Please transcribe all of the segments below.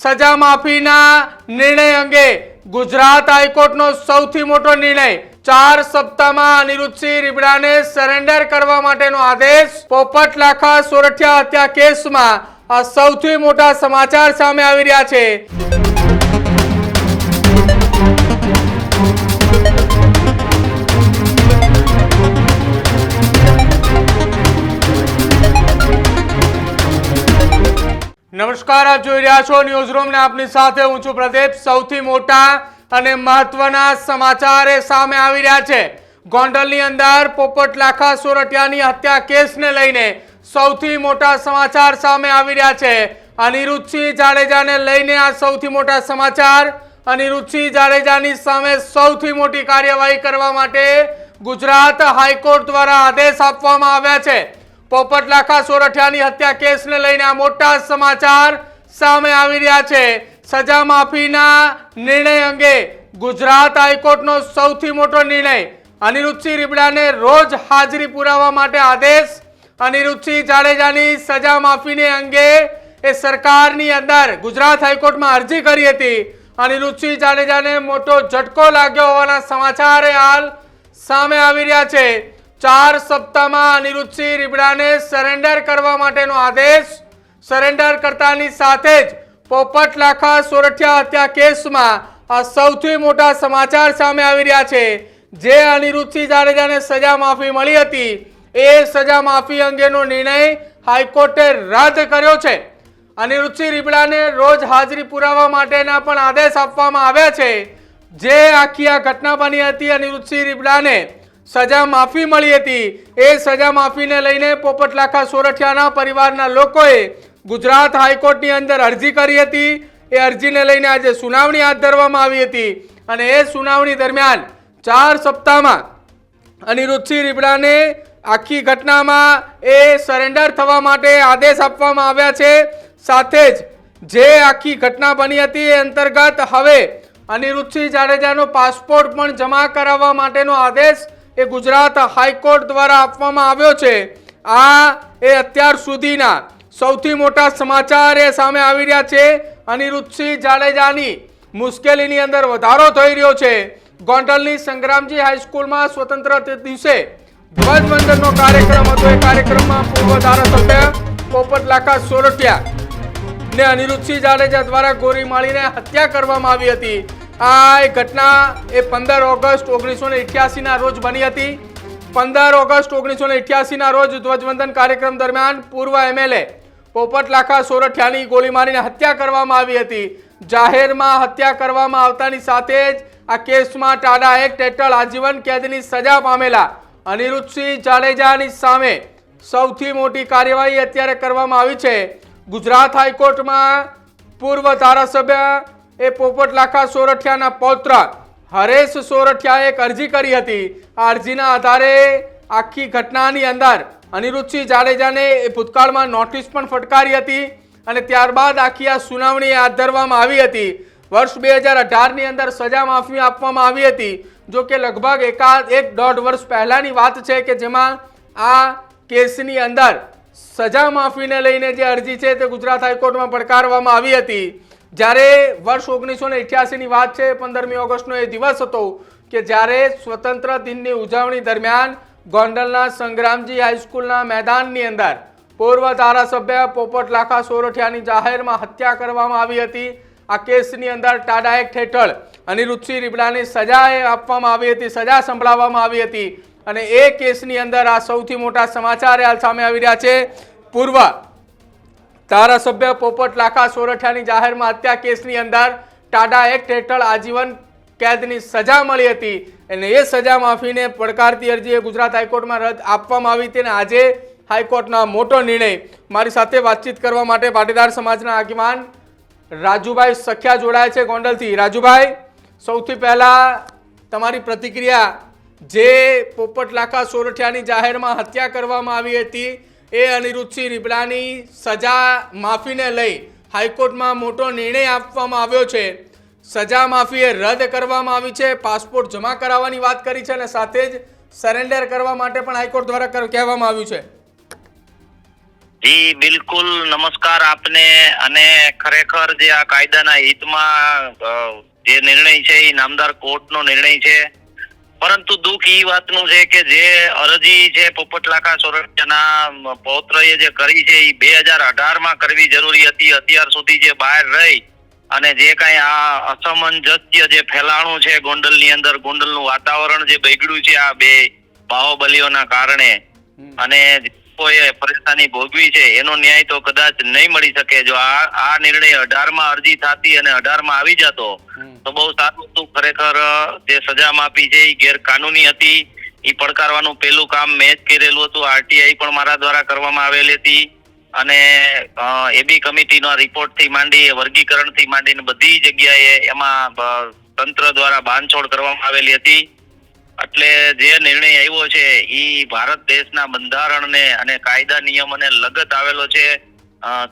સજા માફીના નિર્ણય અંગે ગુજરાત હાઈકોર્ટનો સૌથી મોટો નિર્ણય ચાર સપ્તાહમાં અનિરુદ્ધસિંહ રીબડાને સરેન્ડર કરવા માટેનો આદેશ. પોપટ લાખા સોરઠિયા હત્યા કેસમાં આ સૌથી મોટા સમાચાર સામે આવી રહ્યા છે. નમસ્કાર, આપ જોઈ રહ્યા છો ન્યૂઝ રૂમ ને આપની સાથે હું છું પ્રદીપ. સૌથી મોટા અને મહત્વના સમાચાર એ સામે આવી રહ્યા છે. ગોંડલની અંદર પોપટ લાખા સોરઠિયાની હત્યા કેસને લઈને સૌથી મોટા સમાચાર સામે આવી રહ્યા છે. અનિરુદ્ધસિંહ જાડેજાને લઈને આ સૌથી મોટા સમાચાર. અનિરુદ્ધસિંહ જાડેજાની સામે સૌથી મોટી કાર્યવાહી કરવા માટે ગુજરાત હાઈકોર્ટ દ્વારા આદેશ આપવામાં આવ્યા છે. પોપટ લાખા સોરઠિયાની હત્યા કેસને લઈને આ મોટા સમાચાર સામે આવી રહ્યા છે. સજા માફીના નિર્ણય અંગે ગુજરાત હાઈકોર્ટનો સૌથી મોટો નિર્ણય. અનિરુદ્ધસિંહ રીબડાને રોજ હાજરી પુરાવા માટે આદેશ. અનિરુદ્ધસિંહ જાડેજાની સજા માફીને અંગે એ સરકારની અંદર ગુજરાત હાઈકોર્ટમાં અરજી કરી હતી. અનિરુદ્ધસિંહ જાડેજાને મોટો ઝટકો લાગ્યો હોવાના સમાચાર હાલ સામે આવી રહ્યા છે. ચાર સપ્તાહમાં અનિરુદ્ધસિંહ રીબડાને સરેન્ડર કરવા માટેનો આદેશ. સરેન્ડર કરતાની સાથે જ પોપટ લાખા સોરઠિયા હત્યા કેસમાં આ સૌથી મોટા સમાચાર સામે આવી રહ્યા છે. જે અનિરુદ્ધસિંહ જાડેજાને સજા માફી મળી હતી, એ સજા માફી અંગેનો નિર્ણય હાઈકોર્ટે રદ કર્યો છે. અનિરુદ્ધસિંહ રીબડાને રોજ હાજરી પુરાવા માટેના પણ આદેશ આપવામાં આવ્યા છે. જે આખી આ ઘટના બની હતી અનિરુદ્ધસિંહ રીબડાને. સજા માફી મળી હતી. એ સજા માફીને લઈને પોપટલાખા સોરઠિયાના પરિવારના લોકોએ ગુજરાત હાઈકોર્ટની અંદર અરજી કરી હતી. એ અરજીને લઈને આજે સુનાવણી હાથ ધરવામાં આવી હતી અને એ સુનાવણી દરમિયાન ચાર સપ્તાહમાં અનિરુદ્ધસિંહ રીબડાને આખી ઘટનામાં એ સરેન્ડર થવા માટે આદેશ આપવામાં આવ્યા છે. સાથે જ જે આખી ઘટના બની હતી એ અંતર્ગત હવે અનિરુદ્ધસિંહ જાડેજાનો પાસપોર્ટ પણ જમા કરાવવા માટેનો આદેશ એ ગુજરાત હાઈકોર્ટ દ્વારા આપવામાં આવ્યો છે. આ એ અત્યાર સુધીના સૌથી મોટા સમાચાર એ સામે આવી રહ્યા છે. અનિરુદ્ધસિંહ જાડેજાની મુશ્કેલીની અંદર વધારો થઈ રહ્યો છે. ગોંડલની સંગ્રામજી હાઈસ્કૂલમાં સ્વતંત્ર દિવસે ધ્વજવંદનનો કાર્યક્રમ હતો. એ કાર્યક્રમમાં પૂર્વ ધારાસભ્ય પોપટ લાખા સોરઠિયા ને અનિરુદ્ધસિંહ જાડેજા દ્વારા ગોળી મારીને હત્યા કરવામાં આવી હતી. આ ઘટના એ પંદર ઓગસ્ટ ઓગણીસો ને ના રોજ બની હતી. પંદર ઓગસ્ટ ઓગણીસો ને ના રોજ ધ્વજવંદન કાર્યક્રમ દરમિયાન પૂર્વ એમએલએ પોપટલાખા સોરઠિયાની ગોળી મારીને હત્યા કરવામાં આવી હતી. જાહેરમાં હત્યા કરવામાં આવતાની સાથે જ આ કેસમાં ટાડા એક્ટ હેઠળ આજીવન કેદની સજા પામેલા અનિરુદ્ધસિંહ જાડેજાની સામે સૌથી મોટી કાર્યવાહી અત્યારે કરવામાં આવી છે. ગુજરાત હાઈકોર્ટમાં પૂર્વ ધારાસભ્ય એ પોપટ લાખા સોરઠિયાના પૌત્ર હરેશ સોરઠિયાએ એક અરજી કરી હતી. આ અરજીના આધારે આખી ઘટનાની અંદર અનિરુદ્ધસિંહ જાડેજાને ભૂતકાળમાં નોટિસ પણ ફટકારી હતી અને ત્યારબાદ આખી આ સુનાવણી હાથ ધરવામાં આવી હતી. વર્ષ બે હજાર અઢારની અંદર સજા માફી આપવામાં આવી હતી. જો કે લગભગ એકાદ એક દોઢ વર્ષ પહેલાંની વાત છે કે જેમાં આ કેસની અંદર સજા માફીને લઈને જે અરજી છે તે ગુજરાત હાઈકોર્ટમાં પડકારવામાં આવી હતી. જ્યારે વર્ષ ઓગણીસો ને ની વાત છે, પંદરમી ઓગસ્ટનો એ દિવસ હતો કે જ્યારે સ્વતંત્ર દિનની ઉજવણી દરમિયાન ગોંડલના સંગ્રામજી હાઈસ્કૂલના મેદાનની અંદર પૂર્વ ધારાસભ્ય પોપટ લાખા સોરઠિયાની જાહેરમાં હત્યા કરવામાં આવી હતી. આ કેસની અંદર ટાડા એક્ટ હેઠળ અનિરુદ્ધસિંહ રીબડાની સજા આપવામાં આવી હતી, સજા સંભળાવવામાં આવી હતી. અને એ કેસની અંદર આ સૌથી મોટા સમાચાર હાલ સામે આવી રહ્યા છે. પૂર્વ ધારાસભ્ય પોપટ લાખા સોરઠિયાની જાહેરમાં હત્યા કેસની અંદર ટાડા એક્ટ હેઠળ આજીવન કેદની સજા મળી હતી અને એ સજા માફીને પડકારતી અરજી ગુજરાત હાઈકોર્ટમાં રદ આપવામાં આવી હતી અને આજે હાઈકોર્ટનો મોટો નિર્ણય મારી સાથે વાતચીત કરવા માટે પાટીદાર સમાજના આગેવાન રાજુભાઈ સખ્યા જોડાય છે ગોંડલથી. રાજુભાઈ, સૌથી પહેલાં તમારી પ્રતિક્રિયા, જે પોપટ લાખા સોરઠિયાની જાહેરમાં હત્યા કરવામાં આવી હતી એ અનિરુદ્ધસિંહ રીબડાની સજા માફીને લઈ હાઈકોર્ટમાં મોટો નિર્ણય આપવામાં આવ્યો છે. સજા માફી એ રદ કરવામાં આવી છે. પાસપોર્ટ જમા કરાવવાની વાત કરી છે અને સાથે જ સરેન્ડર કરવા માટે પણ હાઈકોર્ટ દ્વારા કહેવામાં આવ્યું છે. જી, બિલકુલ. નમસ્કાર આપને અને ખરેખર જે આ કાયદાના હિતમાં જે નિર્ણય છે, એ નામદાર કોર્ટનો નિર્ણય છે. પરંતુ દુઃખ એ વાતનું છે કે જે અરજી છે પોપટલાખા સોરઠિયાના પૌત્રએ જે કરી છે એ બે હજાર અઢારમાં કરવી જરૂરી હતી. અત્યાર સુધી જે બહાર રહી અને જે કાંઈ આ અસમંજસ્ય જે ફેલાણું છે ગોંડલની અંદર ગોંડલનું વાતાવરણ જે બગડ્યું છે આ બે બાહુબલીઓના કારણે અને લોકોએ પરેશાની ભોગવી છે એનો ન્યાય તો કદાચ નહીં મળી શકે. જો આ આ નિર્ણય અઢારમાં અરજી થતી અને અઢારમાં આવી જતો તો બહુ સારું હતું. ખરેખર જે સજા માપી છે એ ગેરકાનૂની હતી. એ પડકારવાનું પહેલું કામ મેં જ કરેલું હતું. આરટીઆઈ પણ મારા દ્વારા કરવામાં આવેલી હતી. અને એબી કમિટીનો રિપોર્ટથી માંડી વર્ગીકરણથી માંડીને બધી જગ્યાએ એમાં તંત્ર દ્વારા બાંધછોડ કરવામાં આવેલી હતી. એટલે જે નિર્ણય આવ્યો છે એ ભારત દેશના બંધારણને અને કાયદા નિયમોને લગત આવેલો છે.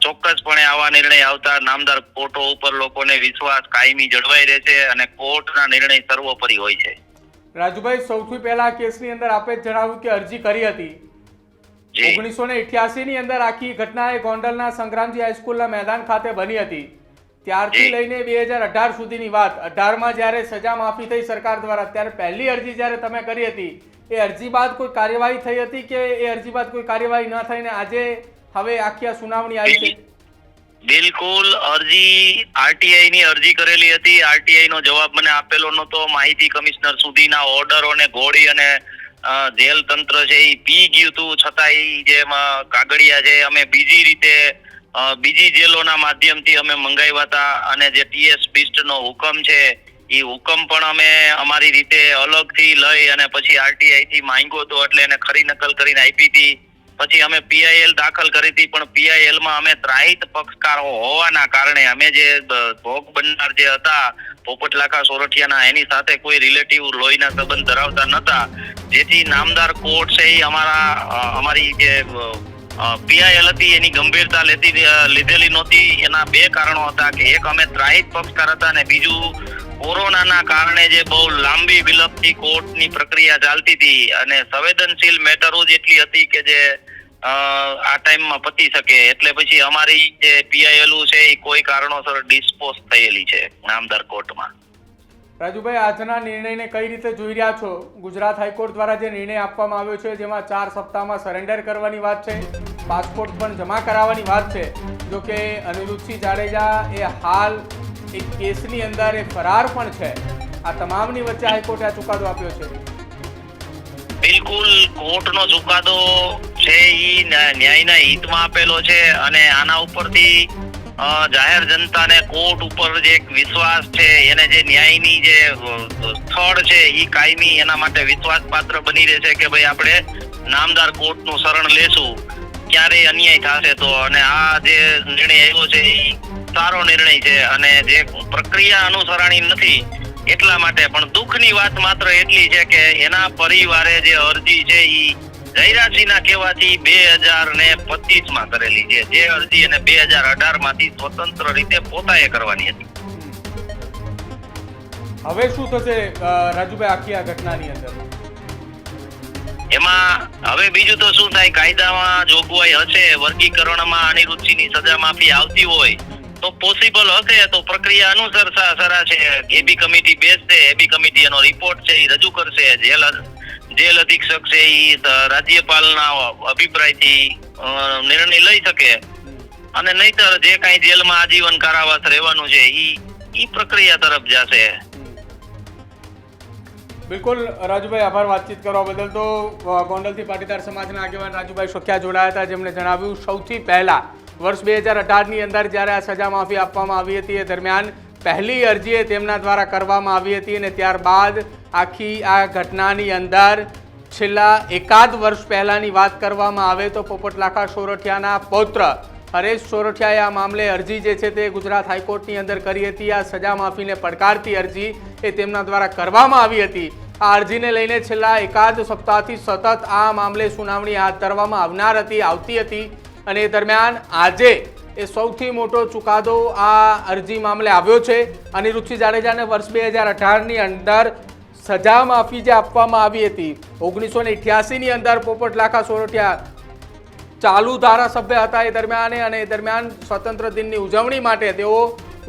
ચોક્કસપણે આવા નિર્ણય આવતા નામદાર કોર્ટો ઉપર લોકોને વિશ્વાસ કાયમી જળવાઈ રહેશે અને કોર્ટના નિર્ણય સર્વોપરી હોય છે. રાજુભાઈ સૌથી પહેલા કેસની અંદર આપે જણાવ્યું કે અરજી કરી હતી. ઓગણીસો ને ની અંદર આખી ઘટના એ ગોંડલના સંગ્રામજી હાઈસ્કૂલના મેદાન ખાતે બની હતી. ત્યારથી લઈને બે હજાર અઢાર સુધીની વાત. અઢારમાં જ્યારે સજા માફી થઈ સરકાર દ્વારા ત્યારે પહેલી અરજી જ્યારે તમે કરી હતી એ અરજી બાદ કોઈ કાર્યવાહી થઈ હતી કે એ અરજી બાદ કોઈ કાર્યવાહી ન થઈને આજે હવે આખી આ સુનાવણી આવી છે? બિલકુલ. અરજી આરટીઆઈ ની અરજી કરેલી હતી. આરટીઆઈ નો જવાબ મને આપેલો નતો માહિતી કમિશનર સુધીના ઓર્ડરો ને ઘોડી અને જેલ તંત્ર છે એ પી ગયું હતું. છતાં એ જે કાગળિયા છે અમે બીજી રીતે બીજી જેલોના માધ્યમથી અમે મંગાવ્યા હતા અને જે ટીએસ બિસ્ટનો હુકમ છે એ હુકમ પણ અમે અમારી રીતે અલગથી લઈ અને પછી આરટીઆઈ થી માંગ્યો હતો એટલે એને ખરી નકલ કરીને આપી હતી. પછી અમે પીઆઈએલ દાખલ કરી હતી, પણ પીઆઈએલમાં અમે ત્રાહિત પક્ષકારો હોવાના કારણે અમે જે ભોગ બનનાર જે હતા, પોપટલાખા સોરઠિયાના, એની સાથે કોઈ રિલેટિવ લોહીના સંબંધ ધરાવતા નતા. જેથી નામદાર કોર્ટ છે એ અમારા અમારી જે પીઆઈએલ હતી એની ગંભીરતા લેતી લીધેલી નહોતી. એના બે કારણો હતા કે એક અમે ત્રાહિત પક્ષકાર હતા અને બીજું કોરોનાના કારણે જે બહુ લાંબી વિલંબથી કોર્ટની પ્રક્રિયા ચાલતી હતી અને સંવેદનશીલ મેટરો જ એટલી હતી કે જે આ ટાઈમમાં પતી શકે. એટલે પછી અમારી જે પીઆઈએલ છે એ કોઈ કારણોસર ડિસ્પોઝ થયેલી છે, નામદાર કોર્ટમાં. રાજુભાઈ, આજના નિર્ણયને કઈ રીતે જોઈ રહ્યા છો? ગુજરાત હાઈકોર્ટ દ્વારા જે નિર્ણય આપવામાં આવ્યો છે, જેમાં ચાર સપ્તાહમાં સરેન્ડર કરવાની વાત છે, પાસપોર્ટ પણ જમા કરાવવાની વાત છે. જો કે અનિરુદ્ધસિંહ જાડેજા એ હાલ એક કેસની અંદર એ ફરાર પણ છે. આ તમામની વચ્ચે હાઈકોર્ટે આ ચુકાદો આપ્યો છે. બિલકુલ કોર્ટનો ચુકાદો છે ન્યા- ન્યાયના હિતમાં આપેલો છે અને આના ઉપરથી જાહેર જનતાને કોર્ટ ઉપર જે એક વિશ્વાસ છે, એને જે ન્યાયની જે સ્થળ છે એ કાયમી એના માટે વિશ્વાસપાત્ર બની રહેશે કે ભાઈ આપણે નામદાર કોર્ટનું શરણ લેશું, ક્યારેય અન્યાય થશે તો. અને આ જે નિર્ણય આવ્યો છે એ સારો નિર્ણય છે. અને જે પ્રક્રિયા અનુસરાણી નથી, એટલા માટે પણ દુઃખની વાત માત્ર એટલી છે કે એના પરિવારે જે અરજી છે, ઈ જયરાજસિંહના કહેવાથી બે હજાર ને પચીસમાં કરેલી છે. જે અરજી એને બે હજાર અઢારમાંથી સ્વતંત્ર રીતે પોતાએ કરવાની હતી. હવે શું થશે રાજુભાઈ આખી આ ઘટનાની અંદર? એમાં હવે બીજું તો શું થાય કાયદામાં જોગવાઈ હશે વર્ગીકરણમાં અનિરુચિની સજા માફી આવતી હોય તો પોસિબલ હશે તો પ્રક્રિયા અનુસાર સરા છે એબી કમિટી બેસશે એબી કમિટી એનો રિપોર્ટ છે એ રજૂ કરશે જેલ જેલ અધિક્ષક છે એ રાજ્યપાલના અભિપ્રાયથી નિર્ણય લઈ શકે. અને નહીતર જે કાંઈ જેલમાં આજીવન કારાવાસ રહેવાનું છે એ એ પ્રક્રિયા તરફ જશે. બિલકુલ, રાજુભાઈ, આભાર વાતચીત કરવા બદલ તો ગોંડલથી પાટીદાર સમાજના આગેવાન રાજુભાઈ સોખિયા જોડાયા હતા, જેમણે જણાવ્યું, સૌથી પહેલા વર્ષ બે હજાર અઢારની અંદર જ્યારે આ સજા માફી આપવામાં આવી હતી, એ દરમિયાન પહેલી અરજી એ તેમના દ્વારા કરવામાં આવી હતી અને ત્યારબાદ આખી આ ઘટનાની અંદર છેલ્લા એકાદ વર્ષ પહેલાંની વાત કરવામાં આવે તો પોપટલાખા સોરઠિયાના પૌત્ર હરેશ સોરઠિયાએ આ મામલે અરજી જે છે તે ગુજરાત હાઈકોર્ટની અંદર કરી હતી. આ સજા માફીને પડકારતી અરજી એ તેમના દ્વારા કરવામાં આવી હતી. આ અરજીને લઈને છેલ્લા એકાદ સપ્તાહથી સતત આ મામલે સુનાવણી હાથ ધરવામાં આવનાર હતી, આવતી હતી અને એ દરમિયાન આજે એ સૌથી મોટો ચુકાદો આ અરજી મામલે આવ્યો છે. અનિરુચિ જાડેજાને વર્ષ બે હજાર અઢારની અંદર સજા માફી જે આપવામાં આવી હતી, ઓગણીસો ને ની અંદર પોપટ લાખા સોરઠિયા ચાલુ ધારાસભ્ય હતા એ દરમિયાન અને એ દરમિયાન સ્વતંત્ર દિનની ઉજવણી માટે તેઓ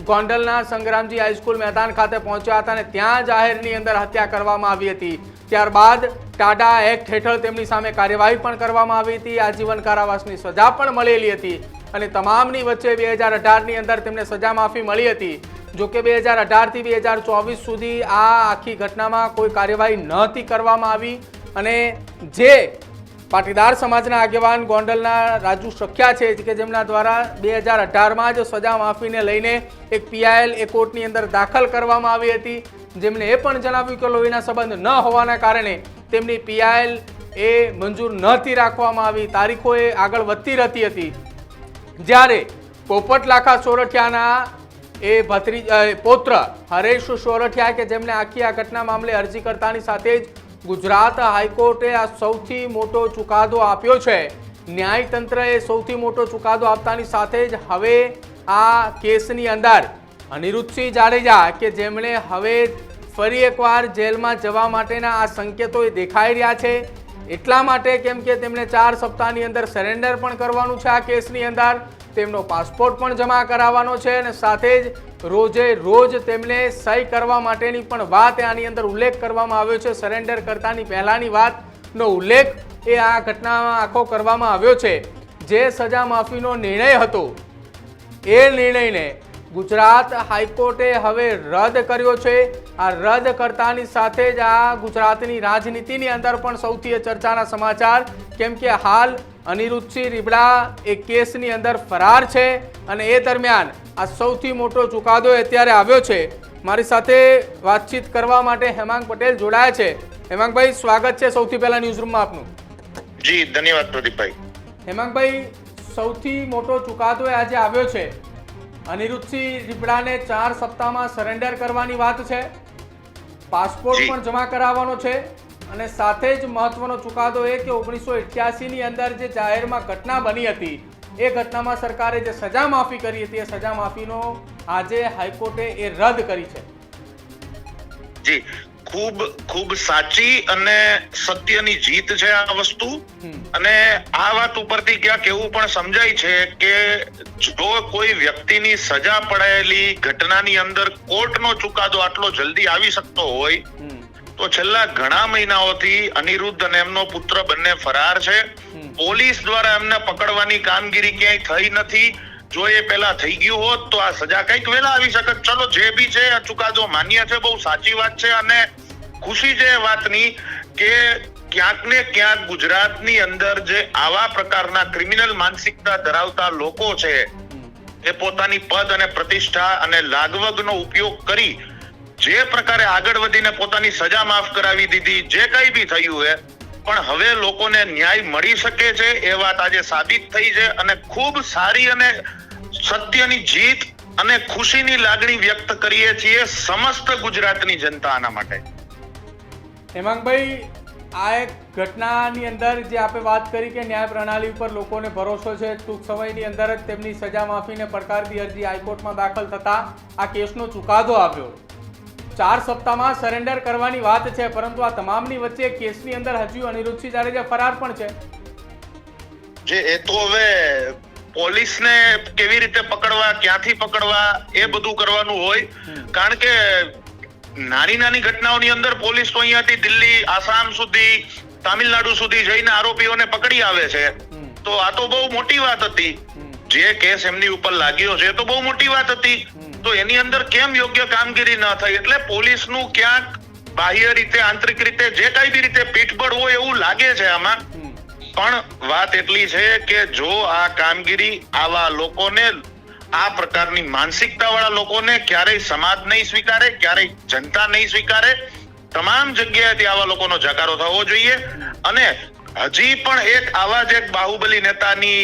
ગોંડલના સંગ્રામજી હાઈસ્કૂલ મેદાન ખાતે પહોંચ્યા હતા અને ત્યાં જાહેરની અંદર હત્યા કરવામાં આવી હતી. ત્યારબાદ ટાટા એક્ટ હેઠળ તેમની સામે કાર્યવાહી પણ કરવામાં આવી હતી. આજીવન કારાવાસની સજા પણ મળેલી હતી અને તમામની વચ્ચે બે હજાર અઢારની અંદર તેમને સજા માફી મળી હતી. જો કે બે હજાર અઢારથી બે હજાર ચોવીસ સુધી આ આખી ઘટનામાં કોઈ કાર્યવાહી નહોતી કરવામાં આવી અને જે પાટીદાર સમાજના આગેવાન ગોંડલના રાજુ સખ્યા છે કે જેમના દ્વારા બે હજાર અઢારમાં જ સજા માફીને લઈને એક પીઆઈએલ એ કોર્ટની અંદર દાખલ કરવામાં આવી હતી. જેમને એ પણ જણાવ્યું કે લોહીના સંબંધ ન હોવાના કારણે તેમની પીઆઈએલ એ મંજૂર નહોતી રાખવામાં આવી. તારીખો એ આગળ વધતી રહેતી હતી. જ્યારે પોપટ લાખા સોરઠિયાના એ ભત્રી પુત્ર હરેશ સોરઠિયા કે જેમને આખી આ ઘટના મામલે અરજી કરતાની સાથે જ ગુજરાત હાઈકોર્ટે આ સૌથી મોટો ચુકાદો આપ્યો છે. ન્યાયતંત્રએ સૌથી મોટો ચુકાદો આપતાની સાથે જ હવે આ કેસની અંદર અનિરુદ્ધસિંહ જાડેજા કે જેમણે હવે ફરી એકવાર જેલમાં જવા માટેના આ સંકેતો દેખાઈ રહ્યા છે. એટલા માટે કેમ કે તેમણે ચાર સપ્તાહની અંદર સરેન્ડર પણ કરવાનું છે આ કેસની અંદર. તેમનો પાસપોર્ટ પણ જમા કરાવવાનો છે અને સાથે જ રોજે રોજ તેમને સહી કરવા માટેની પણ વાત આની અંદર ઉલ્લેખ કરવામાં આવ્યો છે. સરેન્ડર કરતાની પહેલાની વાતનો ઉલ્લેખ એ આ ઘટનામાં આખો કરવામાં આવ્યો છે. જે સજા માફીનો નિર્ણય હતો. એ નિર્ણયને ગુજરાત હાઈકોર્ટે હવે રદ કર્યો છે. આ રદ કરતાની સાથે જ આ ગુજરાતની રાજનીતિની અંદર પણ સૌથી ચર્ચાના સમાચાર કેમ કે હાલ અનિરુદ્ધસિંહ રીબડા એ કેસની અંદર ફરાર છે અને એ દરમિયાન આ સૌથી મોટો ચુકાદો અત્યારે આવ્યો છે. મારી સાથે વાતચીત કરવા માટે હેમાંગ પટેલ જોડાયા છે. હેમાંગભાઈ સ્વાગત છે સૌથી પહેલા ન્યૂઝરૂમમાં આપનું. જી ધન્યવાદ પ્રદીપભાઈ. હેમાંગભાઈ સૌથી મોટો ચુકાદો આજે આવ્યો છે. અનિરુદ્ધસિંહ રીબડાને ચાર સપ્તાહમાં સરેન્ડર કરવાની વાત છે. પાસપોર્ટ પણ જમા કરાવવાનો છે અને સાથે જ મહત્વનો ચુકાદો એ કે ઓગણીસો ની અંદર જે જાહેરમાં ઘટના બની હતી એ ઘટનામાં સરકારે જે સજા માફી કરી હતી એ સજા માફીનો આજે હાઈકોર્ટે એ રદ કરી છે. જી. ખૂબ ખૂબ સાચી અને સત્યની જીત છે આ વસ્તુ. અને આ વાત ઉપરથી ક્યાંક એવું પણ સમજાય છે કે જો કોઈ વ્યક્તિની સજા પડાયેલી ઘટનાની અંદર કોર્ટનો ચુકાદો આટલો જલ્દી આવી શકતો હોય તો છેલ્લા ઘણા મહિનાઓથી અનિરુદ્ધ અને એમનો પુત્ર બંને ફરાર છે. પોલીસ દ્વારા એમને પકડવાની કામગીરી ક્યાંય થઈ નથી. જો એ પહેલા થઈ ગયું હોત તો આ સજા કંઈક વહેલા આવી શકત ચલો, જે બી છે, આ ચુકાદો માન્ય છે, બહુ સાચી વાત છે અને ખુશી છે એ વાતની કે ક્યાંક ને ક્યાંક ગુજરાતની અંદર જે આવા પ્રકારના ક્રિમિનલ માનસિકતા ધરાવતા લોકો છે, એ પોતાની પદ અને પ્રતિષ્ઠા અને લાગવગનો ઉપયોગ કરી જે પ્રકારે આગળ વધીને પોતાની સજા માફ કરાવી દીધી, જે કંઈ બી થયું હે પણ હવે લોકોને ન્યાય મળી શકે છે એ વાત આજે સાબિત થઈ છે અને ખૂબ સારી અને સત્યની જીત અને ખુશીની લાગણી વ્યક્ત કરીએ છીએ સમસ્ત ગુજરાતની જનતા આના માટે. હેમાંગભાઈ, આ એક ઘટનાની અંદર જે આપણે વાત કરી કે ન્યાય પ્રણાલી ઉપર લોકોને ભરોસો છે, ટૂંક સમયની અંદર જ તેમની સજા માફીને પડકારતી અરજી હાઈકોર્ટમાં દાખલ થતા આ કેસનો ચુકાદો આવ્યો. ચાર સપ્તાહમાં સરેન્ડર કરવાની વાત છે પરંતુ આ તમામની વચ્ચે કેસની અંદર હજુ અનિરુદ્ધસિંહ જાડેજા ફરાર પણ છે. જે એ તો હવે પોલીસને કેવી રીતે પકડવા ક્યાંથી પકડવા એ બધું કરવાનું હોય. કારણ કે નાની નાની ઘટનાઓની અંદર પોલીસ તો અહીંયાથી દિલ્હી આસામ સુધી તામિલનાડુ સુધી જઈને આરોપીઓને પકડી આવે છે. તો આ તો બહુ મોટી વાત હતી. જે કેસ એમની ઉપર લાગ્યો છે તો બહુ મોટી વાત હતી. તો એની અંદર કેમ યોગ્ય કામગીરી ન થઈ એટલે પોલીસનું ક્યાંક બાહ્ય રીતે આંતરિક રીતે જે કઈ બી રીતે પીઠબળ હોય એવું લાગે છે આમાં. પણ વાત એટલી છે કે જો આ કામગીરી આવા લોકોને આ પ્રકારની માનસિકતા વાળા લોકોને ક્યારેય સમાજ નહીં સ્વીકારે ક્યારેય જનતા નહીં સ્વીકારે તમામ જગ્યાએથી આવા લોકોનો જકારો થવો જોઈએ. અને હજી પણ એક આવા જ એક બાહુબલી નેતાની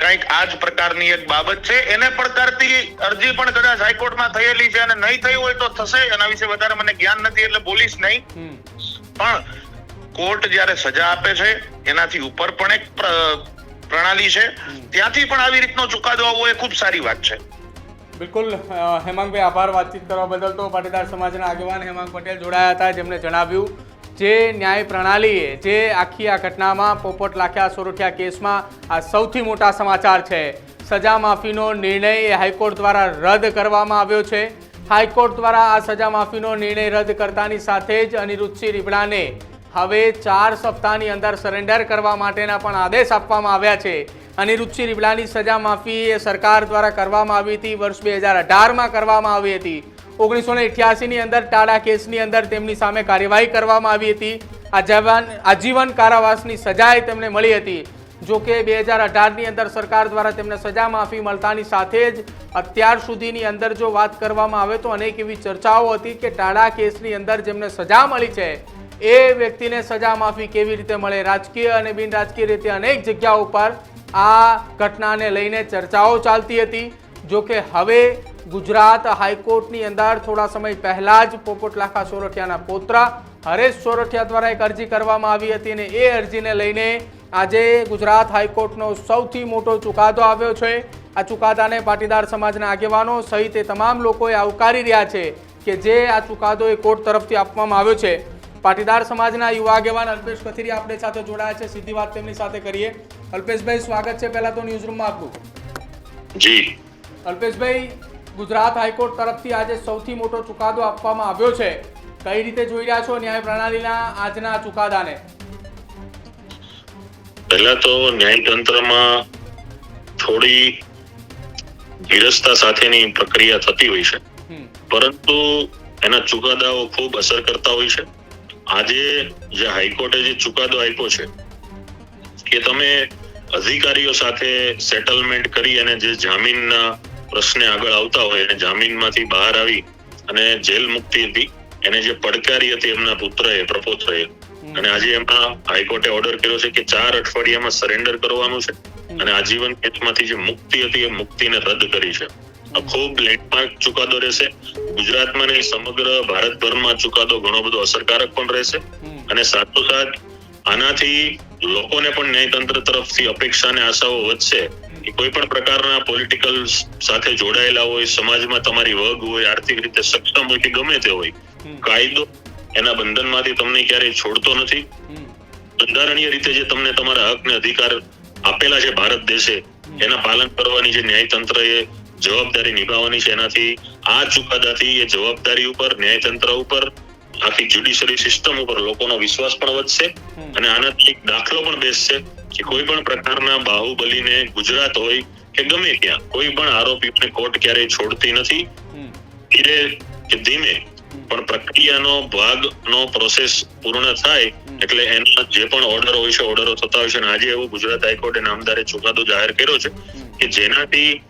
કંઈક આ જ પ્રકારની એક બાબત છે. એને પડકારતી અરજી પણ કદાચ હાઈકોર્ટમાં થયેલી છે અને નહીં થઈ હોય તો થશે. એના વિશે વધારે મને જ્ઞાન નથી એટલે બોલીશ નહીં. પણ કોર્ટ જ્યારે સજા આપે છે એનાથી ઉપર પણ એક પ્ર- પ્રણાલી છે. ત્યાંથી પણ આવી રીતનો ચુકાદો આવવો એ ખૂબ સારી વાત છે. બિલકુલ. હેમાંગભાઈ આભાર વાતચીત કરવા બદલ તો પાટીદાર સમાજના આગેવાન હેમાંગ પટેલ જોડાયા હતા જેમણે જણાવ્યું. જે ન્યાય પ્રણાલીએ જે આખી આ ઘટનામાં પોપટ લાખ્યા સોરઠિયા કેસમાં આ સૌથી મોટા સમાચાર છે. સજા માફીનો નિર્ણય એ હાઈકોર્ટ દ્વારા રદ કરવામાં આવ્યો છે. હાઈકોર્ટ દ્વારા આ સજા માફીનો નિર્ણય રદ કરતાની સાથે જ અનિરુદ્ધસિંહ રીબડાને હવે ચાર સપ્તાહની અંદર સરેન્ડર કરવા માટેના પણ આદેશ આપવામાં આવ્યા છે. અનિરુદ્ધસિંહ રીબડાની સજા માફી એ સરકાર દ્વારા કરવામાં આવી હતી. વર્ષ બે હજાર અઢારમાં કરવામાં આવી હતી. ઓગણીસો ને અઠ્યાસીની અંદર ટાડા કેસની અંદર તેમની સામે કાર્યવાહી કરવામાં આવી હતી. આજીવન આજીવન કારાવાસની સજાએ તેમને મળી હતી. જો કે બે હજાર અઢારની અંદર સરકાર દ્વારા તેમને સજા માફી મળતાની સાથે જ અત્યાર સુધીની અંદર જો વાત કરવામાં આવે તો અનેક એવી ચર્ચાઓ હતી કે ટાડા કેસની અંદર જેમને સજા મળી છે, એ વ્યક્તિને સજા માફી કેવી રીતે મળે? રાજકીય અને બિન રાજકીય રીતે અનેક જગ્યાઓ પર આ ઘટનાને લઈને ચર્ચાઓ ચાલતી હતી. જો કે હવે ગુજરાત હાઈકોર્ટની અંદર થોડા સમય પહેલાં જ પોપટલાખા સોરઠિયાના પોતરા હરેશ સોરઠિયા દ્વારા એક અરજી કરવામાં આવી હતી અને એ અરજીને લઈને આજે ગુજરાત હાઈકોર્ટનો સૌથી મોટો ચુકાદો આવ્યો છે. આ ચુકાદાને પાટીદાર સમાજના આગેવાનો સહિત એ તમામ લોકોએ આવકારી રહ્યા છે કે જે આ ચુકાદો એ કોર્ટ તરફથી આપવામાં આવ્યો છે. પાટીદાર સમાજના યુવા આગેવાન અલ્પેશ કથિરી આપણી સાથે જોડાયા છે. સીધી વાત તેમની સાથે કરીએ. અલ્પેશભાઈ, સ્વાગત છે પહેલા તો ન્યૂઝરૂમમાં આપનું. જી. અલ્પેશભાઈ ગુજરાત હાઈકોર્ટ તરફથી આજે સૌથી મોટો ચુકાદો આપવામાં આવ્યો છે. કઈ રીતે જોઈ રહ્યા છો ન્યાય પ્રણાલીના આજના ચુકાદાને? પહેલા તો ન્યાયતંત્રમાં થોડી ધીરજતા સાથેની પ્રક્રિયા થતી હોય છે. પરંતુ એના ચુકાદાઓ ખૂબ અસર કરતા હોય છે. આજે જે હાઈકોર્ટે જે ચુકાદો આપ્યો છે કે તમે અધિકારીઓ સાથે સેટલમેન્ટ કરી અને જે જામીનના પ્રશ્ને આગળ આવતા હોય અને જામીનમાંથી બહાર આવી અને જેલ મુક્તિ હતી. એને જે પડકારી હતી એમના પુત્રએ પ્રપોત્રએ અને આજે એમના હાઈકોર્ટે ઓર્ડર કર્યો છે કે ચાર અઠવાડિયામાં સરેન્ડર કરવાનું છે. અને આજીવન કેસમાંથી જે મુક્તિ હતી એ મુક્તિને રદ કરી છે. આ ખૂબ લેન્ડમાર્ક ચુકાદો રહેશે. ગુજરાતમાં નહીં સમગ્ર ભારતભરમાં ચુકાદો ઘણો બધો અસરકારક પણ રહેશે. અને સાથોસાથ આનાથી લોકોને પણ ન્યાયતંત્ર તરફથી અપેક્ષા અને આશાઓ વધશે. કોઈ પણ પ્રકારના પોલિટિકલ સાથે જોડાયેલા હોય સમાજમાં તમારી વગ હોય આર્થિક રીતે સક્ષમ હોય કે ગમે તે હોય કાયદો એના બંધનમાંથી તમને ક્યારેય છોડતો નથી. બંધારણીય રીતે જે તમને તમારા હક ને અધિકાર આપેલા છે ભારત દેશે એના પાલન કરવાની જે ન્યાયતંત્ર એ જવાબદારી નિભાવવાની છે એનાથી આ ચુકાદાથી એ જવાબદારી ઉપર ન્યાયતંત્ર ઉપર આખી જ્યુડિશરી સિસ્ટમ ઉપર લોકોનો વિશ્વાસ પણ વધશે અને આનાથી એક દાખલો પણ બેસશે. કે કોઈ પણ પ્રકારના બાહુબલીને ગુજરાત હોય કે ગમે ત્યાં કોઈ પણ આરોપીને કોર્ટ ક્યારેય છોડતી નથી. ધીરે કે ધીમે પણ પ્રક્રિયાનો ભાગનો પ્રોસેસ પૂર્ણ થાય એટલે એના જે પણ ઓર્ડર હોય છે ઓર્ડરો થતા હોય છે. અને આજે એવું ગુજરાત હાઈકોર્ટે નામદારે ચુકાદો જાહેર કર્યો છે કે જેનાથી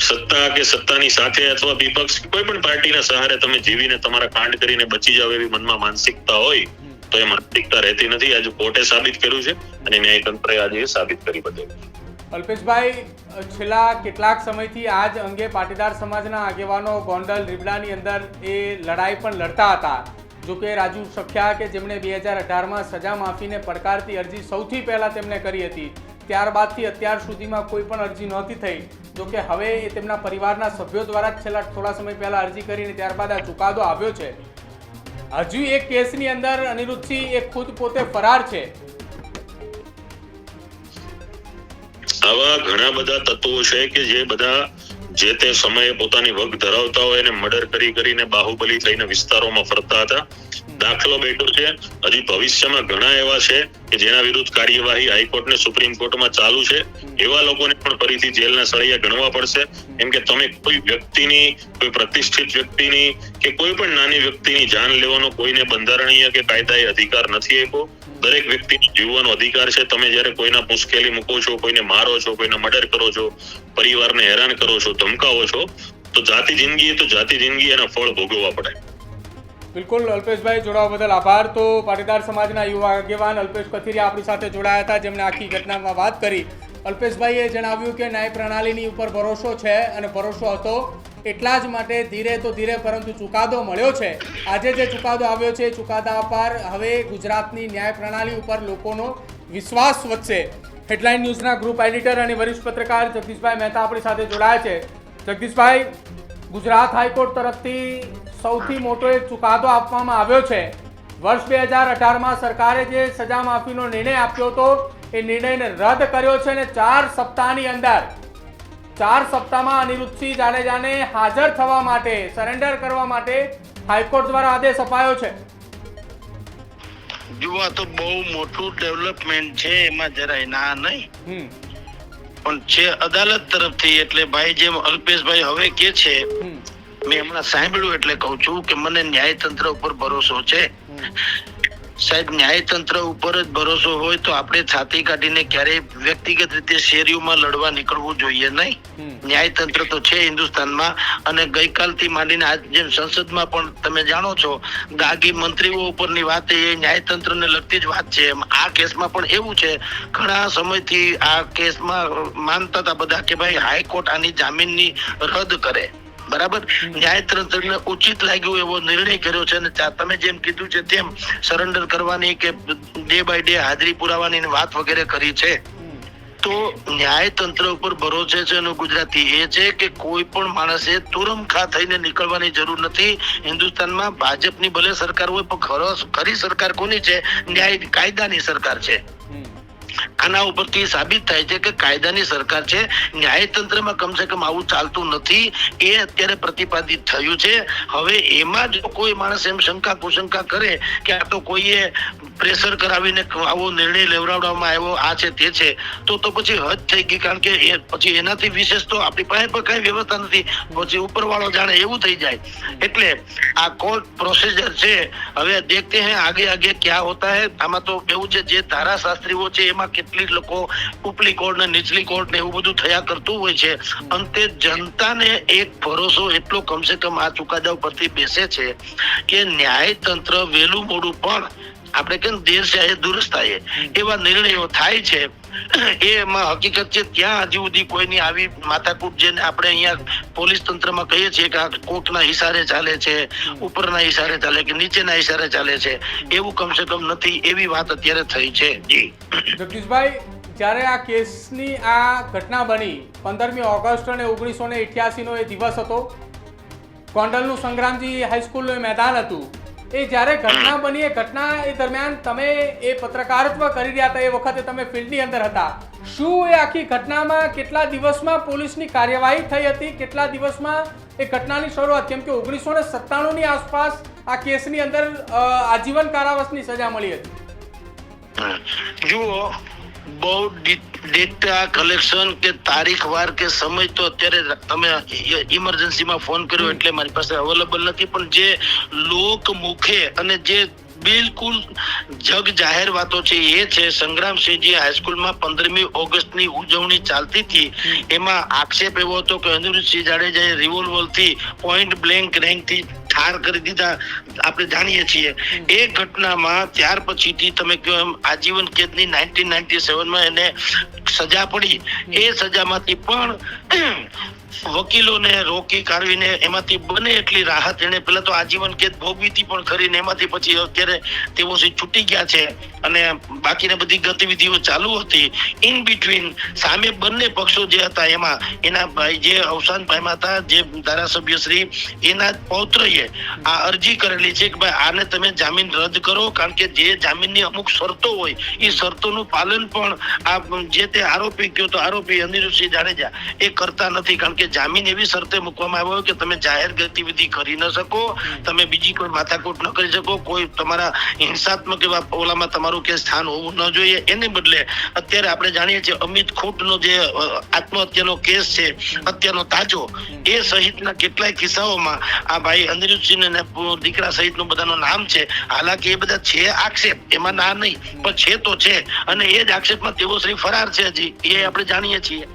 સત્તા કે સત્તાની સાથે અથવા વિપક્ષ કોઈ પણ પાર્ટીના સહારે તમે જીવીને તમારા કાંડ કરીને બચી જાવ એવી મનમાં માનસિકતા હોય. તો એ માનસિકતા રહેતી નથી. આજે કોર્ટે સાબિત કર્યું છે અને ન્યાયતંત્રએ આજે સાબિત કરી બતાવ્યું અલ્પેશભાઈ, છેલ્લા કેટલાક સમયથી આ જ અંગે પાટીદાર સમાજના આગેવાનો ગોંડલ રીબડાની અંદર એ લડાઈ પણ લડતા હતા. જો કે રાજુ સખ્યા કે જેમણે બે હજાર અઢારમાં સજા માફીને પડકારતી અરજી સૌથી પહેલાં તેમણે કરી હતી. ત્યારબાદથી અત્યાર સુધીમાં કોઈ પણ અરજી નહોતી થઈ. જો કે હવે એ તેમના પરિવારના સભ્યો દ્વારા જ છેલ્લા થોડા સમય પહેલા અરજી કરીને ત્યારબાદ આ ચુકાદો આવ્યો છે. હજુ એક કેસની અંદર અનિરુદ્ધસિંહ એ ખુદ પોતે ફરાર છે. આવા ઘણા બધા તત્વો છે કે જે બધા જે તે સમયે પોતાની વગ ધરાવતા હોય એને મર્ડર કરી કરીને બાહુબલી થઈને વિસ્તારોમાં ફરતા હતા. દાખલો બેઠો છે. હજી ભવિષ્યમાં ઘણા એવા છે કે જેના વિરુદ્ધ કાર્યવાહી હાઈકોર્ટ ને સુપ્રીમ કોર્ટમાં ચાલુ છે. એવા લોકોને પણ ફરીથી જેલના સળિયા ગણવા પડશે. કેમ કે તમે કોઈ વ્યક્તિની, કોઈ પ્રતિષ્ઠિત વ્યક્તિની કે કોઈ પણ નાની વ્યક્તિની જાન લેવાનો કોઈને બંધારણીય કે કાયદાએ અધિકાર નથી આપ્યો. દરેક વ્યક્તિને જીવવાનો અધિકાર છે. તમે જ્યારે કોઈના મુશ્કેલી મૂકો છો, કોઈને મારો છો, કોઈને મર્ડર કરો છો, પરિવારને હેરાન કરો છો, ધમકાવો છો, તો જાતિ જિંદગી તો જાતિ જિંદગી એના ફળ ભોગવવા પડે. બિલકુલ, અલ્પેશભાઈ, જોડાવા બદલ આભાર. તો પાટીદાર સમાજના યુવા આગેવાન અલ્પેશ કથિરિયા આપણી સાથે જોડાયા હતા, જેમણે આખી ઘટનામાં વાત કરી. અલ્પેશભાઈએ જણાવ્યું કે ન્યાય પ્રણાલીની ઉપર ભરોસો છે અને ભરોસો હતો એટલા જ માટે ધીરે તો ધીરે પરંતુ ચુકાદો મળ્યો છે. આજે જે ચુકાદો આવ્યો છે, એ ચુકાદા પર હવે ગુજરાતની ન્યાય પ્રણાલી ઉપર લોકોનો વિશ્વાસ વધશે. હેડલાઇન ન્યૂઝના ગ્રુપ એડિટર અને વરિષ્ઠ પત્રકાર જગદીશભાઈ મહેતા આપણી સાથે જોડાયા છે. જગદીશભાઈ, ગુજરાત હાઈકોર્ટ તરફથી સૌથી મોટો એક ચુકાદો આપવામાં આવ્યો છે. વર્ષ બે હજાર અઢારમાં સરકારે જે સજા માફીનો નિર્ણય આપ્યો હતો એ નિર્ણયને રદ કર્યો છે અને ચાર સપ્તાહની અંદર ચાર સપ્તાહમાં અનિરુદ્ધસિંહ જાડેજાને હાજર થવા માટે સરેન્ડર કરવા માટે હાઈકોર્ટ દ્વારા આદેશ અપાયો છે. જુઓ તો બહુ મોટું ડેવલપમેન્ટ છે એમાં જરાય ના નહીં. પણ છે અદાલત તરફથી એટલે ભાઈ જેમ અલ્પેશભાઈ હવે કે છે મેં હમણાં સાંભળ્યું એટલે કહું છું કે મને ન્યાયતંત્ર ઉપર ભરોસો છે. સાહેબ ન્યાયતંત્ર ઉપર જ ભરોસો હોય તો આપણે છાતી કાઢીને ક્યારેય વ્યક્તિગત રીતે શેરીઓમાં લડવા નીકળવું જોઈએ નહીં. ન્યાયતંત્ર તો છે હિન્દુસ્તાનમાં અને ગઈકાલથી માંડીને આજ જેમ સંસદમાં પણ તમે જાણો છો ગાગી મંત્રીઓ ઉપરની વાત એ ન્યાયતંત્રને લગતી જ વાત છે. આ કેસમાં પણ એવું છે ઘણા સમયથી આ કેસમાં માનતા હતા બધા કે ભાઈ હાઈકોર્ટ આની જામીનની રદ કરે. બરાબર? ન્યાયતંત્રને ઉચિત લાગ્યો એવો નિર્ણય કર્યો છે અને તમે જેમ કીધું છે તેમ સરેન્ડર કરવાની કે ડે બાય ડે હાજરી પુરાવાની વાત વગેરે કરી છે. તો ન્યાયતંત્ર ઉપર ભરોસે છે એનો ગુજરાતી એ છે કે કોઈ પણ માણસે તુરમખા થઈને નીકળવાની જરૂર નથી. હિન્દુસ્તાનમાં ભાજપની ભલે સરકાર હોય પણ ખરો ખરી સરકાર કોની છે? ન્યાય કાયદાની સરકાર છે. આના ઉપરથી સાબિત થાય છે કે કાયદાની સરકાર છે, ન્યાયતંત્રમાં કમસે કમ આવું ચાલતું નથી. એ અત્યારે પ્રતિપાદિત થયું છે. હવે એમાં જો કોઈ માણસ એમ શંકા કુશંકા કરે કે આ તો કોઈએ પ્રેશર કરાવીને આવો નિર્ણય લેવડાવવામાં આવ્યો, આ છે તે છે, તો તો પછી હદ થઈ ગઈ કારણ કે એ પછી એનાથી વિશેષ તો આપણી પાસે પણ કઈ વ્યવસ્થા નથી. પછી ઉપરવાળો જાણે એવું થઈ જાય. એટલે આ કોર્ટ પ્રોસીજર છે, હવે દેખતે હે આગે આગે ક્યાં હોતા હે, આમાં તો એવું છે જે ધારાશાસ્ત્રીઓ છે, એમાં કેટલીક લોકો ઉપલી કોર્ટ ને નીચલી કોર્ટ ને એવું બધું થયા કરતું હોય છે. અંતે જનતાને એક ભરોસો એટલો કમસે કમ આ ચુકાદા ઉપરથી બેસે છે કે ન્યાયતંત્ર વહેલું મોડું પણ આપણે કેમ દેશ જાય દુરસ્ત થાય? એવા નિર્ણયો થાય છે. એ એમાં હકીકત છે ત્યાં હજી સુધી કોઈની આવી માથાકૂટ જેને આપણે અહીંયા પોલીસ તંત્રમાં કહીએ છીએ કે આ કોર્ટના ઈશારે ચાલે છે ઉપરના ઈશારે ચાલે કે નીચેના ઈશારે ચાલે છે એવું કમસે કમ નથી એવી વાત અત્યારે થઈ છે. જી. જગદીશભાઈ જ્યારે આ કેસની આ ઘટના બની પંદરમી ઓગસ્ટ અને ઓગણીસો ને નો એ દિવસ હતો ગોંડલનું સંગ્રામજી હાઈસ્કૂલનું એ મેદાન હતું એ જ્યારે ઘટના બની, એ ઘટના એ દરમિયાન તમે એ પત્રકારત્વ કરી રહ્યા હતા એ વખતે તમે ફિલ્ડની અંદર હતા. શું એ આખી ઘટનામાં કેટલા દિવસમાં પોલીસની કાર્યવાહી થઈ હતી? કેટલા દિવસમાં એ ઘટનાની શરૂઆત? કેમ કે ઓગણીસો ને સત્તાણુંની આસપાસ આ કેસની અંદર આજીવન કારાવાસની સજા મળી હતી. જુઓ બહુ ડેટા કલેક્શન કે તારીખ વાર કે સમય તો અત્યારે તમે ઇમરજન્સીમાં ફોન કર્યો એટલે મારી પાસે અવેલેબલ નથી. પણ જે લોક મુખે અને જે બિલકુલ જગ જાહેર વાતો છે એ છે સંગ્રામસિંહજી હાઈસ્કૂલમાં પંદરમી ઓગસ્ટની ઉજવણી ચાલતી હતી. એમાં આક્ષેપ એવો હતો કે અનિરુદ્ધસિંહ જાડેજાએ રિવોલ્વરથી પોઈન્ટ બ્લેન્ક રેન્કથી ઠાર કરી દીધા આપણે જાણીએ છીએ. એ ઘટનામાં ત્યાર પછીથી તમે કહો એમ આજીવન કેદની નાઇન્ટીન નાઇન્ટી સેવનમાં એને સજા પડી. એ સજામાંથી પણ વકીલોને રોકી કાઢવીને એમાંથી બને એટલી રાહત. એને પેલા તો આજીવન કેદ ભોગવીતી પણ કરીને એમાંથી પછી અત્યારે તેઓ છૂટી ગયા છે અને બાકીની બધી ગતિવિધિઓ ચાલુ હતી. ઇન બિટવીન સામે બંને પક્ષો જે હતા એમાં, એના ભાઈ જે અવસાન પામ્યા હતા, જે ધારાસભ્ય શ્રી એના પૌત્રએ આ અરજી કરેલી છે કે ભાઈ આને તમે જામીન રદ કરો, કારણ કે જે જામીનની અમુક શરતો હોય, એ શરતોનું પાલન પણ આ જે તે આરોપી કયો તો આરોપી અનિરુદ્ધસિંહ જાડેજા એ કરતા નથી, કારણ કે જામીન એવી શરતે મૂકવામાં આવ્યો કે તમે જાહેર ગતિવિધિ કરી ન શકો તમે બીજી કોઈ માથાકૂટ ન કરી શકો કોઈ તમારા હિંસાત્મક એવા ઓલામાં તમારું કે સ્થાન હોવું ન જોઈએ. એને બદલે અત્યારે આપણે જાણીએ છીએ અમિત ખૂટનો જે આત્મહત્યાનો કેસ છે અત્યારનો તાજો એ સહિતના કેટલાય કિસ્સાઓમાં આ ભાઈ અનિરુદ્ધસિંહ અને પુ- દીકરા સહિતનું બધાનું નામ છે. હાલાકી એ બધા છે આક્ષેપ એમાં ના નહીં પણ છે તો છે. અને એ જ આક્ષેપમાં તેઓ શ્રી ફરાર છે હજી એ આપણે જાણીએ છીએ.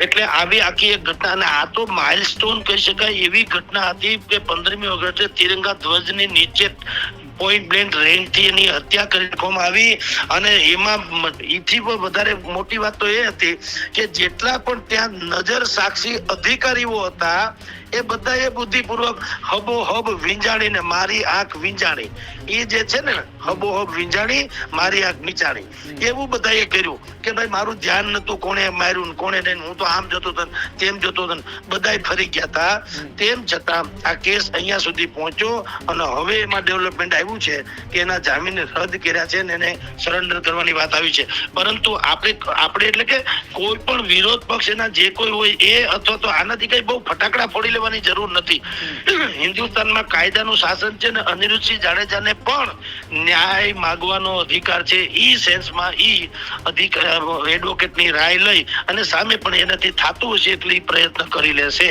એટલે આવી આખી એક ઘટના. અને આ તો માઇલસ્ટોન કહી શકાય એવી ઘટના હતી કે પંદરમી ઓગસ્ટે તિરંગા ધ્વજની નીચે પોઈન્ટ બ્લેન્ક રેન્જથી એની હત્યા કરી નાખવામાં આવી. અને એમાં એથી પણ વધારે મોટી વાત તો એ હતી કે જેટલા પણ ત્યાં નજર સાક્ષી અધિકારીઓ હતા એ બધાએ બુદ્ધિપૂર્વક હબો હબ વીંજાણીને મારી આંખ વીંજાણી. એ જે છે ને હબો હબ વીંજાણી, મારી આંખ નીચાણી એવું બધાએ કર્યું કે ભાઈ, મારું ધ્યાન નતું કોણે માર્યું કોણે નહીં હું તો આમ જતો હતો તેમ જતો હતો બધાય ફરી ગયા હતા તેમ છતાં આ કેસ અહીંયા સુધી પહોંચ્યો અને હવે એમાં ડેવલપમેન્ટ આવ્યું છે કે એના જામીન રદ કર્યા છે ને એને સરેન્ડર કરવાની વાત આવી છે. પરંતુ આપણે આપણે એટલે કે કોઈ પણ વિરોધ પક્ષ એના જે કોઈ હોય એ અથવા તો આનાથી કઈ બહુ ફટાકડા ફોડી લેવાની જરૂર નથી. હિન્દુસ્તાનમાં કાયદાનું શાસન છે ને અનિરુદ્ધસિંહ જાડેજાને પણ ન્યાય માગવાનો અધિકાર છે. ઈ સેન્સમાં ઈ અધિકાર એડવોકેટની રાય લઈ અને સામે પણ એનાથી થતું હશે એટલે પ્રયત્ન કરી લેશે.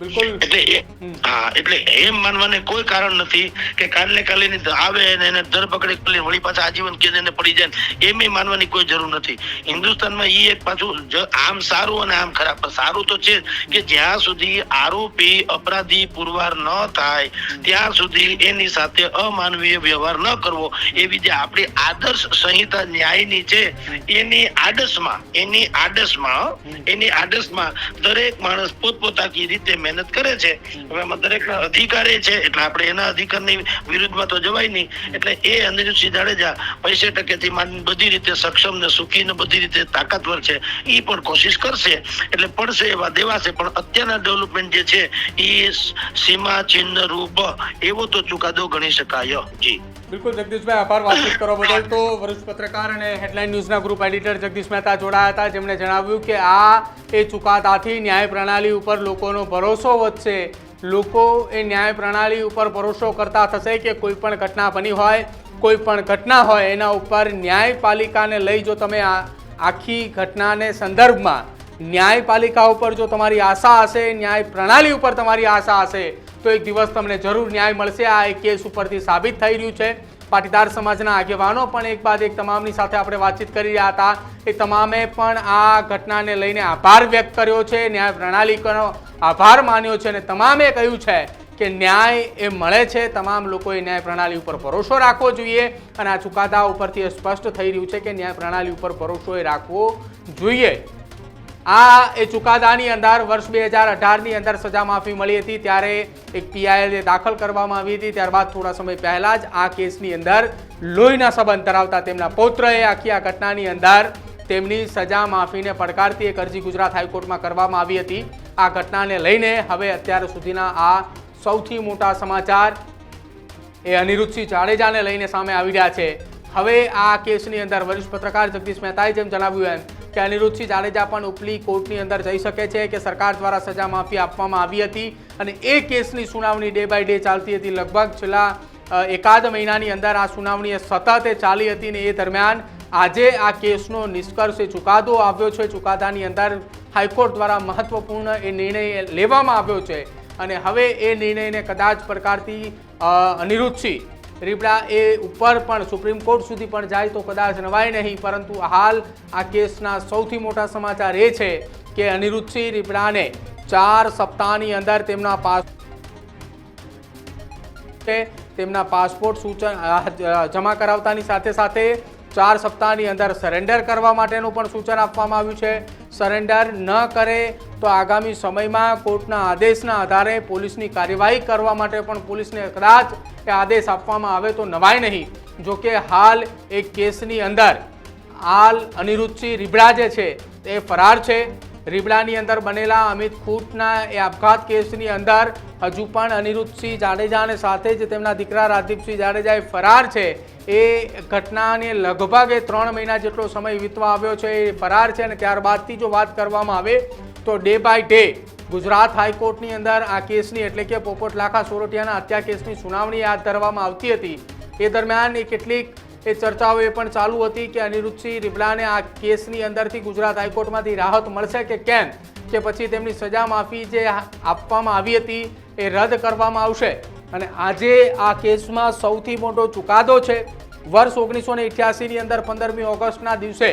એટલે હા એટલે એમ માનવાને કોઈ કારણ નથી કે કાલે કાલે આવે ને એને ધરપકડી કરી વળી પાછા આજીવન કેદ એને પડી જાય એમ એ માનવાની કોઈ જરૂર નથી. હિન્દુસ્તાનમાં એ એક પાછું આમ સારું અને આમ ખરાબ. પણ સારું તો છે કે જ્યાં સુધી આરોપી અપરાધી પુરવાર ન થાય ત્યાં સુધી એની સાથે અમાનવીય વ્યવહાર ન કરવો એવી જે આપણી આદર્શ સંહિતા ન્યાયની છે એની આડસમાં એની આડસમાં એની આડસમાં દરેક માણસ પોતપોતાની રીતે મહેનત કરે છે હવે આમાં દરેકના અધિકાર એ છે એટલે આપણે એના અધિકારની વિરુદ્ધમાં તો જવાય નહીં. એટલે એ અનિરુદ્ધસિંહ જાડેજા પૈસે ટકેથી થી બધી રીતે સક્ષમ ને સુખી ને બધી રીતે તાકાતવર છે એ પણ કોશિશ કરશે. એટલે પડશે એવા દેવાશે પણ અત્યારના ડેવલપમેન્ટ જે છે એ સીમા ચિહ્ન રૂપ એવો તો ચુકાદો ગણી શકાય. જી. બિલકુલ જગદીશભાઈ આભાર. વાતચીત કરવા બદલ તો વરિષ્ઠ પત્રકાર અને હેડલાઇન ન્યૂઝના ગ્રુપ એડિટર જગદીશ મહેતા જોડાયા હતા. જેમણે જણાવ્યું કે આ એ ચુકાદાથી ન્યાય પ્રણાલી ઉપર લોકોનો ભરોસો વધશે. લોકો એ ન્યાય પ્રણાલી ઉપર ભરોસો કરતા થશે કે કોઈ પણ ઘટના બની હોય, કોઈ પણ ઘટના હોય, એના ઉપર ન્યાયપાલિકાને લઈ જો તમે આ આખી ઘટનાને સંદર્ભમાં, ન્યાયપાલિકા ઉપર જો તમારી આશા હશે, ન્યાય પ્રણાલી ઉપર તમારી આશા હશે તો એક દિવસ તમને જરૂર ન્યાય મળશે. આ એક કેસ ઉપરથી સાબિત થઈ રહ્યું છે. પાટીદાર સમાજના આગેવાનો પણ એક બાદ એક તમામની સાથે આપણે વાતચીત કરી રહ્યા હતા. એ તમામે પણ આ ઘટનાને લઈને આભાર વ્યક્ત કર્યો છે. ન્યાય પ્રણાલીનો આભાર માન્યો છે અને તમામે કહ્યું છે કે ન્યાય એ મળે છે. તમામ લોકોએ ન્યાય પ્રણાલી ઉપર ભરોસો રાખવો જોઈએ અને આ ચુકાદા ઉપરથી એ સ્પષ્ટ થઈ રહ્યું છે કે ન્યાય પ્રણાલી ઉપર ભરોસો એ રાખવો જોઈએ. આ એ ચુકાદાની અંદર વર્ષ બે હજાર અઢારની અંદર સજા માફી મળી હતી. ત્યારે એક પીઆઈએલ દાખલ કરવામાં આવી હતી. ત્યારબાદ થોડા સમય પહેલાં જ આ કેસની અંદર લોહીના સંબંધ ધરાવતા તેમના પૌત્રએ આખી આ ઘટનાની અંદર તેમની સજા માફીને પડકારતી એક અરજી ગુજરાત હાઈકોર્ટમાં કરવામાં આવી હતી. આ ઘટનાને લઈને હવે અત્યાર સુધીના આ સૌથી મોટા સમાચાર એ અનિરુદ્ધસિંહ જાડેજાને લઈને સામે આવી રહ્યા છે. હવે આ કેસની અંદર વરિષ્ઠ પત્રકાર જગદીશ મહેતાએ જેમ જણાવ્યું એમ કે અનિરુદ્ધસિંહ જાડેજા પણ ઉપલી કોર્ટની અંદર જઈ શકે છે કે સરકાર દ્વારા સજા માફી આપવામાં આવી હતી અને એ કેસની સુનાવણી ડે બાય ડે ચાલતી હતી. લગભગ છેલ્લા એકાદ મહિનાની અંદર આ સુનાવણી સતત ચાલી હતી ને એ દરમિયાન આજે આ કેસનો નિષ્કર્ષ એ ચુકાદો આવ્યો છે. ચુકાદાની અંદર હાઈકોર્ટ દ્વારા મહત્વપૂર્ણ એ નિર્ણય લેવામાં આવ્યો છે અને હવે એ નિર્ણયને કદાચ પ્રકારથી અનિરુદ્ધસિંહ રીબડા એ ઉપર પણ સુપ્રીમ કોર્ટ સુધી પણ જાય તો કદાચ નવાય નહીં, પરંતુ હાલ આ કેસના સૌથી મોટા સમાચાર એ છે કે અનિરુદ્ધસિંહ રીપડાને ચાર સપ્તાહની અંદર તેમના પાસ તેમના પાસપોર્ટ સૂચન જમા કરાવતાની સાથે સાથે ચાર સપ્તાહની અંદર સરેન્ડર કરવા માટેનું પણ સૂચન આપવામાં આવ્યું છે. સરેન્ડર ન કરે તો આગામી સમયમાં કોર્ટના આદેશના આધારે પોલીસની કાર્યવાહી કરવા માટે પણ પોલીસને કદાચ એ આદેશ આપવામાં આવે તો નવાય નહીં. જો કે હાલ એક કેસની અંદર, હાલ અનિરુદ્ધસિંહ રીબડા જે છે એ ફરાર છે. રીબડાની અંદર બનેલા અમિત ખૂટના એ આપઘાત કેસની અંદર હજુ પણ અનિરુદ્ધસિંહ જાડેજાને સાથે જ તેમના દીકરા રાજદીપસિંહ જાડેજા એ ફરાર છે. એ ઘટનાને લગભગ એ ત્રણ મહિના જેટલો સમય વીતવા આવ્યો છે, એ ફરાર છે અને ત્યારબાદથી જો વાત કરવામાં આવે તો ડે બાય ડે ગુજરાત હાઈકોર્ટની અંદર આ કેસની, એટલે કે પોપટ લાખા સોરઠિયાના હત્યા કેસની સુનાવણી હાથ ધરવામાં આવતી હતી. એ દરમિયાન એ કેટલીક એ ચર્ચાઓ એ પણ ચાલુ હતી કે અનિરુદ્ધસિંહ રીબલાને આ કેસની અંદરથી ગુજરાત હાઈકોર્ટમાંથી રાહત મળશે કે કેમ? કે પછી તેમની સજા માફી જે આપવામાં આવી હતી એ રદ કરવામાં આવશે. અને આજે આ કેસમાં સૌથી મોટો ચુકાદો છે વર્ષ ઓગણીસો ને ઇઠ્યાસીની અંદર પંદરમી ઓગસ્ટના દિવસે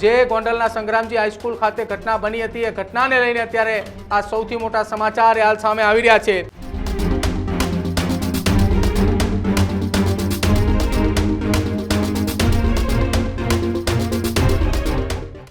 જે ગોંડલના સંગ્રામજી હાઈસ્કૂલ ખાતે ઘટના બની હતી. એ ઘટનાને લઈને અત્યારે આ સૌથી મોટા સમાચાર હાલ સામે આવી રહ્યા છે.